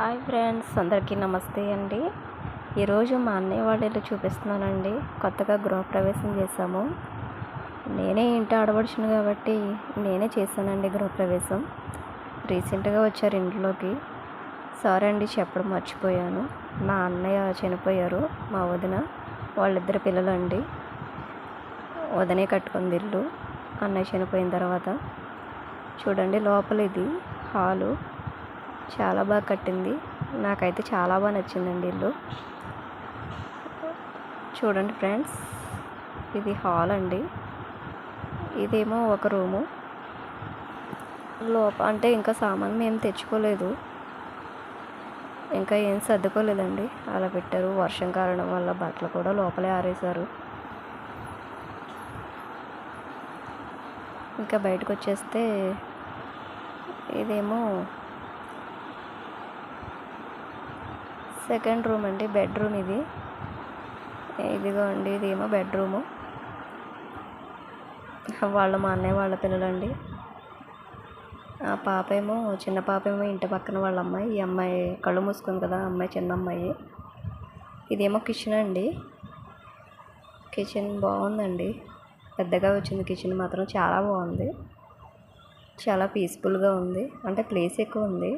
Hi friends అందరికీ నమస్తే అండి. ఈరోజు మా అన్నయ్య వాళ్ళ ఇల్లు చూపిస్తున్నానండి. కొత్తగా గృహప్రవేశం చేశాము. నేనే ఇంటి ఆడబడుచును కాబట్టి నేనే చేశానండి గృహప్రవేశం రీసెంట్గా వచ్చారు ఇంట్లోకి. సారీ అండి చెప్పడం మర్చిపోయాను. మా అన్నయ్య చనిపోయారు మా వదిన వాళ్ళిద్దరు పిల్లలు అండి వదనే కట్టుకుంది ఇల్లు అన్నయ్య చనిపోయిన తర్వాత. చూడండి లోపల ఇది హాలు. చాలా బాగా కట్టింది. నాకైతే చాలా బాగా నచ్చిందండి ఇల్లు. చూడండి ఫ్రెండ్స్ ఇది హాల్ అండి. ఇదేమో ఒక రూము. లోప అంటే ఇంకా సామాన్ మేము తెచ్చుకోలేదు. ఇంకా ఏం సర్దుకోలేదండి. అలా పెట్టారు. వర్షం కారణం వల్ల బట్టలు కూడా లోపలే ఆరేశారు. ఇంకా బయటకు వచ్చేస్తే ఇదేమో సెకండ్ రూమ్ అండి బెడ్రూమ్ ఇది. ఇదిగో అండి ఇదేమో బెడ్రూము. వాళ్ళు మా అన్నయ్య వాళ్ళ పిల్లలండి. ఆ పాప ఏమో చిన్న పాప ఏమో ఇంటి పక్కన వాళ్ళ అమ్మాయి. ఈ అమ్మాయి కళ్ళు మూసుకుంది కదా అమ్మాయి చిన్న అమ్మాయి. ఇదేమో కిచెన్ అండి. కిచెన్ బాగుందండి. పెద్దగా వచ్చింది కిచెన్ మాత్రం చాలా బాగుంది. చాలా పీస్ఫుల్గా ఉంది. అంటే ప్లేస్ ఎక్కువ ఉంది.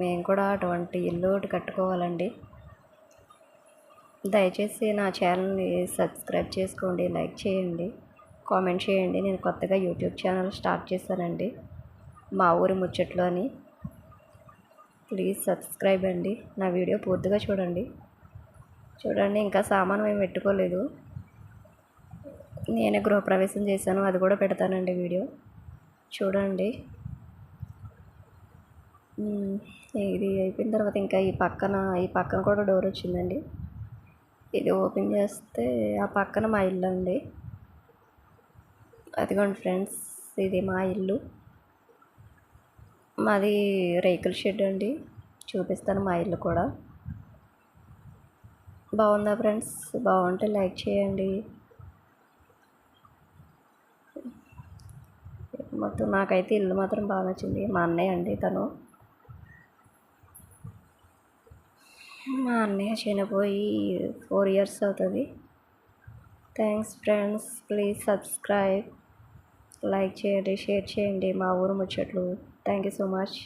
మేము కూడా అటువంటి ఇల్లు ఒకటి కట్టుకోవాలండి. దయచేసి నా ఛానల్ని సబ్స్క్రైబ్ చేసుకోండి లైక్ చేయండి కామెంట్ చేయండి. నేను కొత్తగా యూట్యూబ్ ఛానల్ స్టార్ట్ చేశానండి. మా ఊరి ముచ్చట్లోని. ప్లీజ్ సబ్స్క్రైబ్ అండి. నా వీడియో పూర్తిగా చూడండి. చూడండి ఇంకా సామాను మేము పెట్టుకోలేదు. నేనే గృహప్రవేశం చేశాను అది కూడా పెడతానండి వీడియో. చూడండి. ఇది అయిపోయిన తర్వాత ఇంకా ఈ పక్కన ఈ పక్కన కూడా డోర్ వచ్చిందండి. ఇది ఓపెన్ చేస్తే ఆ పక్కన మా ఇల్లు అండి. అదిగోండి ఫ్రెండ్స్ ఇది మా ఇల్లు. మాది రేకుల షెడ్ అండి. చూపిస్తాను మా ఇల్లు కూడా. బాగుందా ఫ్రెండ్స్ బాగుంటే లైక్ చేయండి. మొత్తం నాకైతే ఇల్లు మాత్రం బాగా నచ్చింది. మా అన్నయ్య అండి తను. మా అన్నయ్య చనిపోయి ఫోర్ ఇయర్స్ అవుతుంది. Thanks friends please subscribe like చేయండి షేర్ చేయండి మా ఊరు ముచ్చట్లు. Thank you so much.